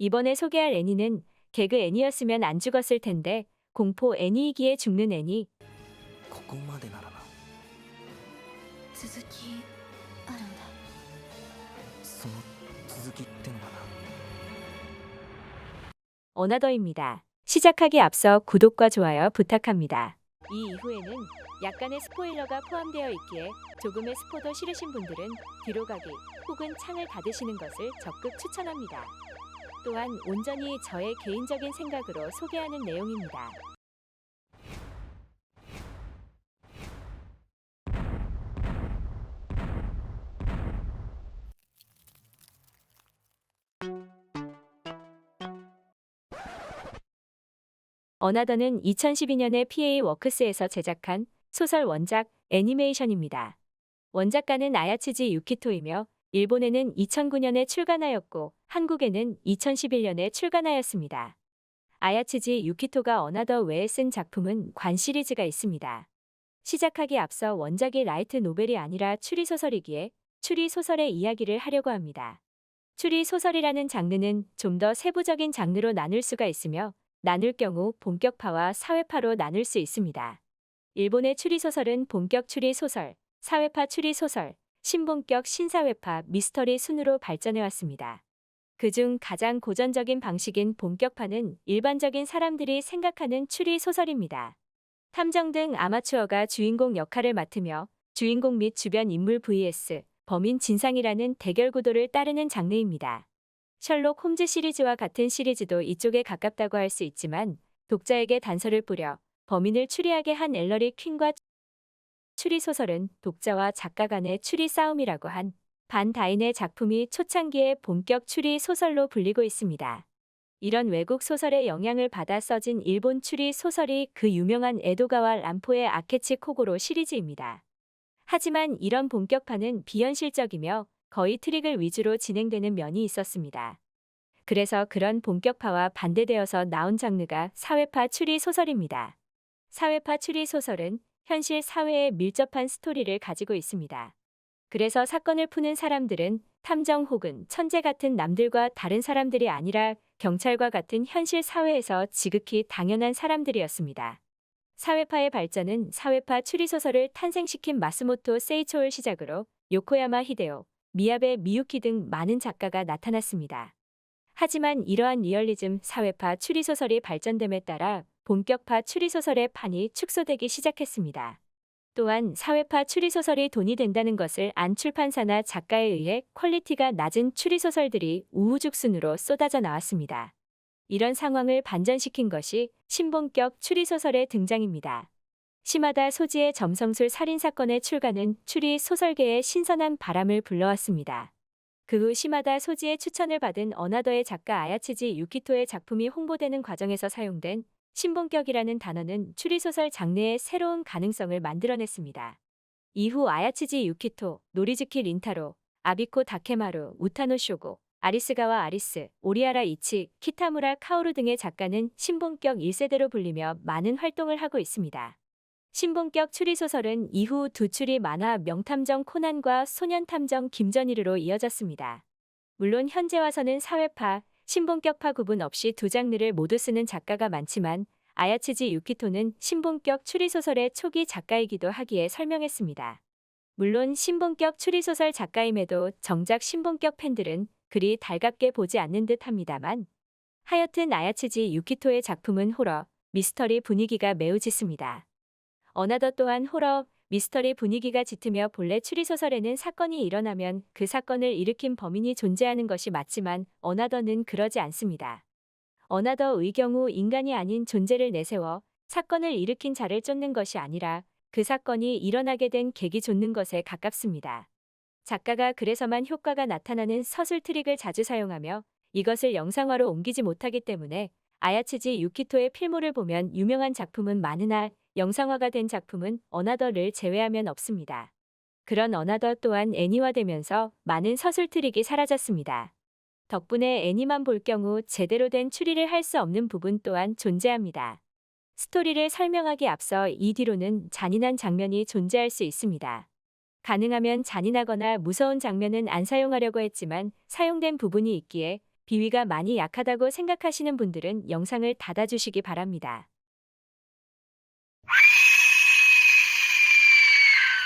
이번에 소개할 애니는 개그 애니였으면 안 죽었을 텐데 공포 애니이기에 죽는 애니 ここまでならな続きあるんだその続きってのがな 어나더입니다. 시작하기 앞서 구독과 좋아요 부탁합니다. 이 이후에는 약간의 스포일러가 포함되어 있기에 조금의 스포도 싫으신 분들은 뒤로 가기 혹은 창을 닫으시는 것을 적극 추천합니다. 또한 온전히 저의 개인적인 생각으로 소개하는 내용입니다. 어나더는 2012년에 PA 워크스에서 제작한 소설 원작 애니메이션입니다. 원작가는 아야츠지 유키토이며 일본에는 2009년에 출간하였고 한국에는 2011년에 출간하였습니다. 아야츠지 유키토가 어나더 외에 쓴 작품은 관 시리즈가 있습니다. 시작하기 앞서 원작이 라이트 노벨이 아니라 추리 소설이기에 추리 소설의 이야기를 하려고 합니다. 추리 소설이라는 장르는 좀 더 세부적인 장르로 나눌 수가 있으며 나눌 경우 본격파와 사회파로 나눌 수 있습니다. 일본의 추리소설은 본격 추리소설, 사회파 추리소설, 신본격 신사회파 미스터리 순으로 발전해왔습니다. 그중 가장 고전적인 방식인 본격파는 일반적인 사람들이 생각하는 추리 소설입니다. 탐정 등 아마추어가 주인공 역할을 맡으며 주인공 및 주변 인물 vs 범인 진상이라는 대결 구도를 따르는 장르입니다. 셜록 홈즈 시리즈와 같은 시리즈도 이쪽에 가깝다고 할 수 있지만 독자에게 단서를 뿌려 범인을 추리하게 한 엘러리 퀸과 추리 소설은 독자와 작가 간의 추리 싸움이라고 한 반 다인의 작품이 초창기의 본격 추리 소설로 불리고 있습니다. 이런 외국 소설의 영향을 받아 써진 일본 추리 소설이 그 유명한 에도가와 람포의 아케치 코고로 시리즈입니다. 하지만 이런 본격파는 비현실적이며 거의 트릭을 위주로 진행되는 면이 있었습니다. 그래서 그런 본격파와 반대되어서 나온 장르가 사회파 추리 소설입니다. 사회파 추리 소설은 현실 사회에 밀접한 스토리를 가지고 있습니다. 그래서 사건을 푸는 사람들은 탐정 혹은 천재 같은 남들과 다른 사람들이 아니라 경찰과 같은 현실 사회에서 지극히 당연한 사람들이었습니다. 사회파의 발전은 사회파 추리소설을 탄생시킨 마스모토 세이초를 시작으로 요코야마 히데오, 미야베 미유키 등 많은 작가가 나타났습니다. 하지만 이러한 리얼리즘 사회파 추리소설이 발전됨에 따라 본격파 추리소설의 판이 축소되기 시작했습니다. 또한 사회파 추리소설이 돈이 된다는 것을 안 출판사나 작가에 의해 퀄리티가 낮은 추리소설들이 우후죽순으로 쏟아져 나왔습니다. 이런 상황을 반전시킨 것이 신본격 추리소설의 등장입니다. 시마다 소지의 점성술 살인사건의 출간은 추리 소설계에 신선한 바람을 불러왔습니다. 그 후 시마다 소지의 추천을 받은 어나더의 작가 아야치지 유키토의 작품이 홍보되는 과정에서 사용된 신본격이라는 단어는 추리소설 장르의 새로운 가능성을 만들어냈습니다. 이후 아야치지 유키토, 노리즈키 린타로, 아비코 다케마루, 우타노 쇼고, 아리스가와 아리스, 오리아라 이치, 키타무라 카오루 등의 작가는 신본격 1세대로 불리며 많은 활동을 하고 있습니다. 신본격 추리소설은 이후 두 추리 만화 명탐정 코난과 소년탐정 김전일으로 이어졌습니다. 물론 현재 와서는 사회파, 신본격파 구분 없이 두 장르를 모두 쓰는 작가가 많지만 아야츠지 유키토는 신본격 추리소설의 초기 작가이기도 하기에 설명했습니다. 물론 신본격 추리소설 작가임에도 정작 신본격 팬들은 그리 달갑게 보지 않는 듯 합니다만 하여튼 아야츠지 유키토의 작품은 호러, 미스터리 분위기가 매우 짙습니다. 어나더 또한 호러, 미스터리 분위기가 짙으며 본래 추리소설에는 사건이 일어나면 그 사건을 일으킨 범인이 존재하는 것이 맞지만 어나더는 그러지 않습니다. 어나더의 경우 인간이 아닌 존재를 내세워 사건을 일으킨 자를 쫓는 것이 아니라 그 사건이 일어나게 된 계기 쫓는 것에 가깝습니다. 작가가 그래서만 효과가 나타나는 서술 트릭을 자주 사용하며 이것을 영상화로 옮기지 못하기 때문에 아야츠지 유키토의 필모를 보면 유명한 작품은 많으나 영상화가 된 작품은 어나더를 제외하면 없습니다. 그런 어나더 또한 애니화되면서 많은 서술 트릭이 사라졌습니다. 덕분에 애니만 볼 경우 제대로 된 추리를 할 수 없는 부분 또한 존재합니다. 스토리를 설명하기 앞서 이 뒤로는 잔인한 장면이 존재할 수 있습니다. 가능하면 잔인하거나 무서운 장면은 안 사용하려고 했지만 사용된 부분이 있기에 비위가 많이 약하다고 생각하시는 분들은 영상을 닫아주시기 바랍니다.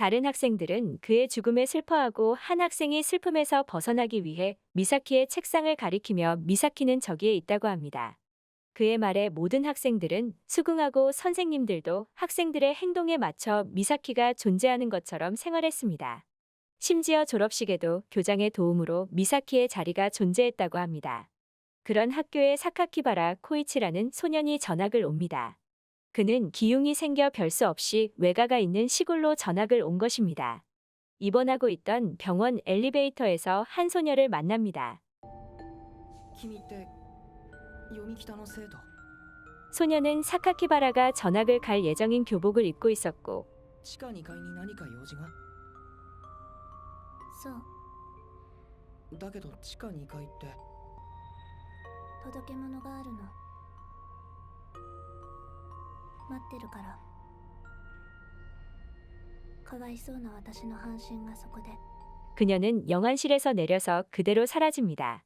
다른 학생들은 그의 죽음에 슬퍼하고 한 학생이 슬픔에서 벗어나기 위해 미사키의 책상을 가리키며 미사키는 저기에 있다고 합니다. 그의 말에 모든 학생들은 수긍하고 선생님들도 학생들의 행동에 맞춰 미사키가 존재하는 것처럼 생활했습니다. 심지어 졸업식에도 교장의 도움으로 미사키의 자리가 존재했다고 합니다. 그런 학교에 사카키바라 코이치라는 소년이 전학을 옵니다. 그는 기흉이 생겨 별 수 없이 외가가 있는 시골로 전학을 온 것입니다. 입원하고 있던 병원 엘리베이터에서 한 소녀를 만납니다. 君って読み北の生徒 소녀는 사카키바라가 전학을 갈 예정인 교복을 입고 있었고 地下2階に何か用事がそうだけど地下2階って届け物があるの 待ってるからかわいそうな私の半身がそこで 그녀는 영안실에서 내려서 그대로 사라집니다.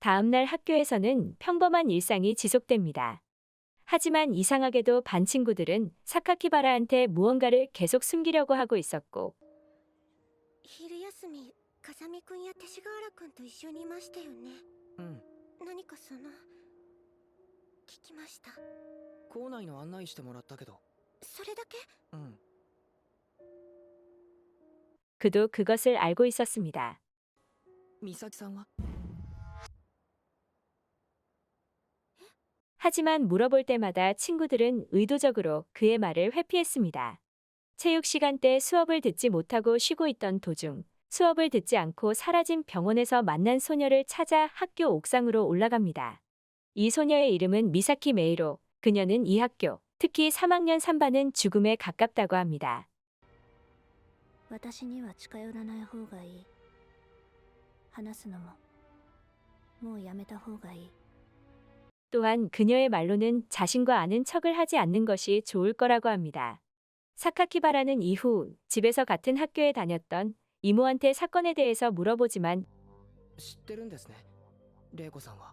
다음날 학교에서는 평범한 일상이 지속됩니다. 하지만 이상하게도 반 친구들은 사카키바라한테 무언가를 계속 숨기려고 하고 있었고 昼休み風見くんや勅使川原くんと一緒にいましたよねうん何かその聞きました 校内の案内してもらったけどそれだけうん 그도 그것을 알고 있었습니다. 美咲さんは 하지만 물어볼 때마다 친구들은 의도적으로 그의 말을 회피했습니다. 체육 시간 때 수업을 듣지 못하고 쉬고 있던 도중 수업을 듣지 않고 사라진 병원에서 만난 소녀를 찾아 학교 옥상으로 올라갑니다. 이 소녀의 이름은 미사키 메이로. 그녀는 이 학교, 특히 3학년 3반은 죽음에 가깝다고 합니다. 私には近寄らない方がいい話すのももうやめた方がいい 또한 그녀의 말로는 자신과 아는 척을 하지 않는 것이 좋을 거라고 합니다. 사카키바라는 이후 집에서 같은 학교에 다녔던 이모한테 사건에 대해서 물어보지만 知ってるんですね玲子さんは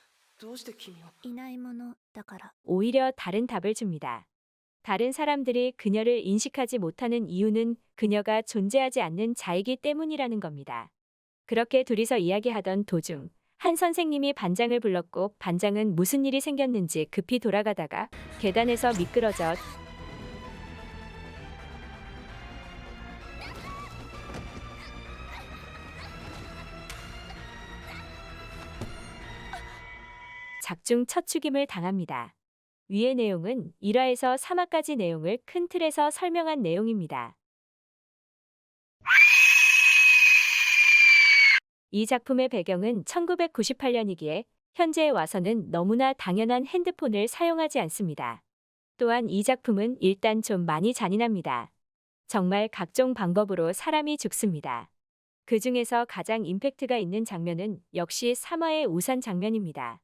どうして君をいないものだから 오히려 다른 답을 줍니다. 다른 사람들이 그녀를 인식하지 못하는 이유는 그녀가 존재하지 않는 자이기 때문이라는 겁니다. 그렇게 둘이서 이야기하던 도중 한 선생님이 반장을 불렀고 반장은 무슨 일이 생겼는지 급히 돌아가다가 계단에서 미끄러져 작중 첫 죽임을 당합니다. 위의 내용은 1화에서 3화까지 내용을 큰 틀에서 설명한 내용입니다. 이 작품의 배경은 1998년이기에 현재에 와서는 너무나 당연한 핸드폰을 사용하지 않습니다. 또한 이 작품은 일단 좀 많이 잔인합니다. 정말 각종 방법으로 사람이 죽습니다. 그 중에서 가장 임팩트가 있는 장면은 역시 3화의 우산 장면입니다.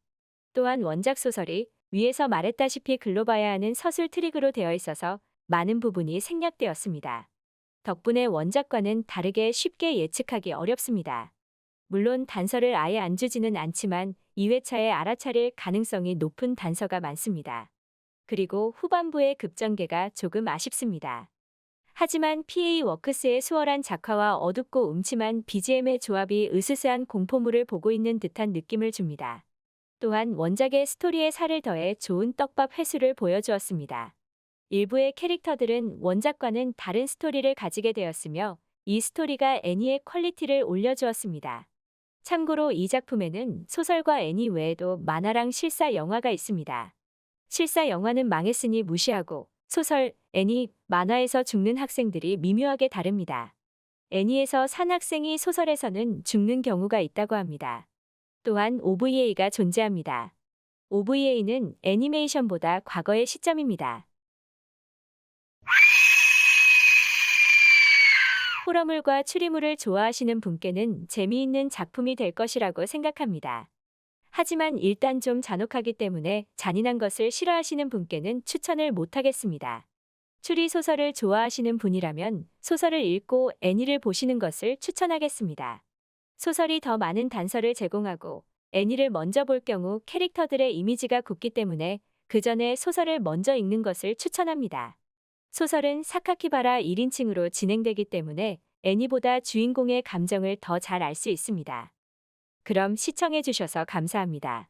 또한 원작 소설이 위에서 말했다시피 글로 봐야 하는 서술 트릭으로 되어 있어서 많은 부분이 생략되었습니다. 덕분에 원작과는 다르게 쉽게 예측하기 어렵습니다. 물론 단서를 아예 안 주지는 않지만 2회차에 알아차릴 가능성이 높은 단서가 많습니다. 그리고 후반부의 급전개가 조금 아쉽습니다. 하지만 PA 워크스의 수월한 작화와 어둡고 음침한 BGM의 조합이 으스스한 공포물을 보고 있는 듯한 느낌을 줍니다. 또한 원작의 스토리에 살을 더해 좋은 떡밥 회수를 보여주었습니다. 일부의 캐릭터들은 원작과는 다른 스토리를 가지게 되었으며 이 스토리가 애니의 퀄리티를 올려주었습니다. 참고로 이 작품에는 소설과 애니 외에도 만화랑 실사 영화가 있습니다. 실사 영화는 망했으니 무시하고 소설, 애니, 만화에서 죽는 학생들이 미묘하게 다릅니다. 애니에서 산 학생이 소설에서는 죽는 경우가 있다고 합니다. 또한 OVA가 존재합니다. OVA는 애니메이션보다 과거의 시점입니다. 호러물과 추리물을 좋아하시는 분께는 재미있는 작품이 될 것이라고 생각합니다. 하지만 일단 좀 잔혹하기 때문에 잔인한 것을 싫어하시는 분께는 추천을 못하겠습니다. 추리 소설을 좋아하시는 분이라면 소설을 읽고 애니를 보시는 것을 추천하겠습니다. 소설이 더 많은 단서를 제공하고 애니를 먼저 볼 경우 캐릭터들의 이미지가 굳기 때문에 그 전에 소설을 먼저 읽는 것을 추천합니다. 소설은 사카키바라 1인칭으로 진행되기 때문에 애니보다 주인공의 감정을 더 잘 알 수 있습니다. 그럼 시청해 주셔서 감사합니다.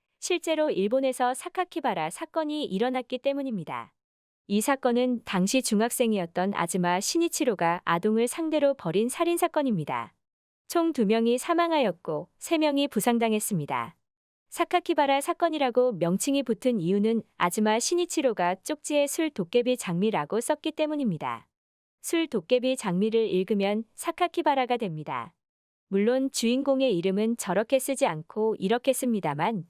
실제로 일본에서 사카키바라 사건이 일어났기 때문입니다. 이 사건은 당시 중학생이었던 아즈마 시니치로가 아동을 상대로 벌인 살인사건입니다. 총 2명이 사망하였고 3명이 부상당했습니다. 사카키바라 사건이라고 명칭이 붙은 이유는 아즈마 시니치로가 쪽지에 술 도깨비 장미라고 썼기 때문입니다. 술 도깨비 장미를 읽으면 사카키바라가 됩니다. 물론 주인공의 이름은 저렇게 쓰지 않고 이렇게 씁니다만